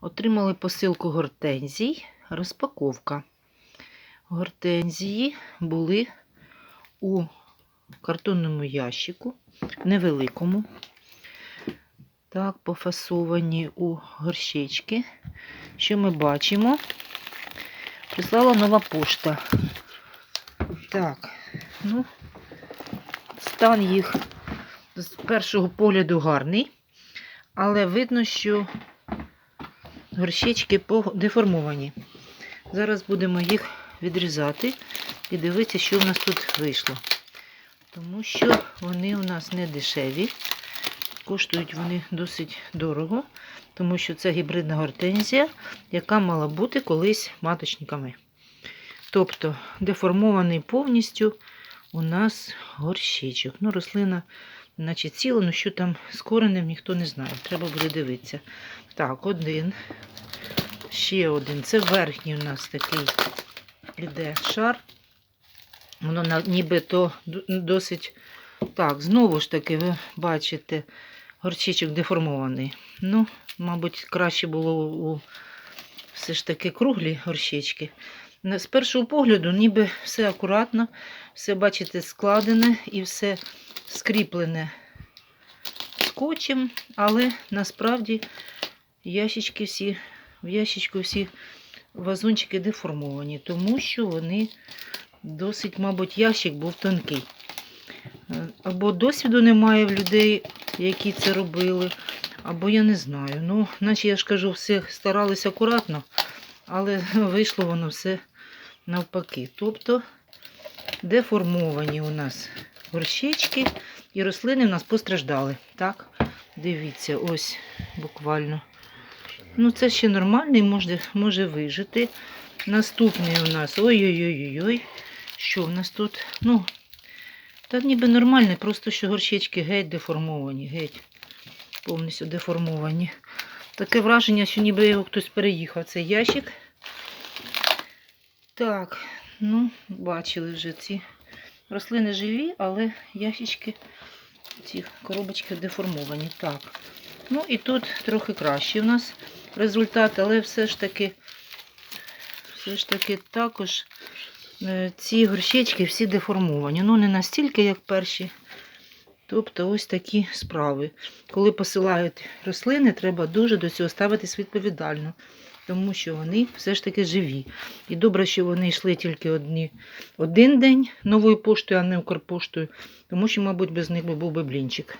Отримали посилку гортензій. Розпаковка. Гортензії були у картонному ящику, невеликому. Так, пофасовані у горщички. Що ми бачимо? Прислала нова пошта. Так, ну, стан їх з першого погляду гарний, але видно, що горщички деформовані. Зараз будемо їх відрізати і дивитися, що в нас тут вийшло. Тому що вони у нас не дешеві, коштують вони досить дорого, тому що це гібридна гортензія, яка мала бути колись маточниками. Тобто деформований повністю у нас горщичок. Ну, рослина, наче ціла, ну що там з коренем, ніхто не знає. Треба буде дивитися. Так, один. Ще один. Це верхній у нас такий іде шар. Воно нібито досить. Так, знову ж таки, ви бачите, горчичок деформований. Ну, мабуть, краще було у все ж таки круглі горщички. З першого погляду, ніби все акуратно, все, бачите, складене і все скріплене скотчем, але насправді ящички всі, в ящичку всі вазончики деформовані, тому що вони досить, мабуть, ящик був тонкий. Або досвіду немає в людей, які це робили, або я не знаю. Ну, наче я ж кажу, все старалися акуратно, але вийшло воно все навпаки. Тобто деформовані у нас горщички і рослини у нас постраждали. Так, дивіться, ось буквально. Ну, це ще нормальний, може, може вижити. Наступний у нас. Ой-ой-ой-ой. Що в нас тут? Ну, та ніби нормальний, просто що горщички геть деформовані, геть повністю деформовані. Таке враження, що ніби його хтось переїхав. Цей ящик. Так, ну, бачили вже ці рослини живі, але ящички, ці коробочки деформовані. Так. Ну і тут трохи краще у нас результат, але все ж таки, все ж таки також е, ці горщички всі деформовані. Ну, не настільки, як перші. Тобто ось такі справи. Коли посилають рослини, треба дуже до цього ставитись відповідально, тому що вони все ж таки живі. І добре, що вони йшли тільки одні, один день новою поштою, а не Укрпоштою, тому що, мабуть, без них був би блінчик.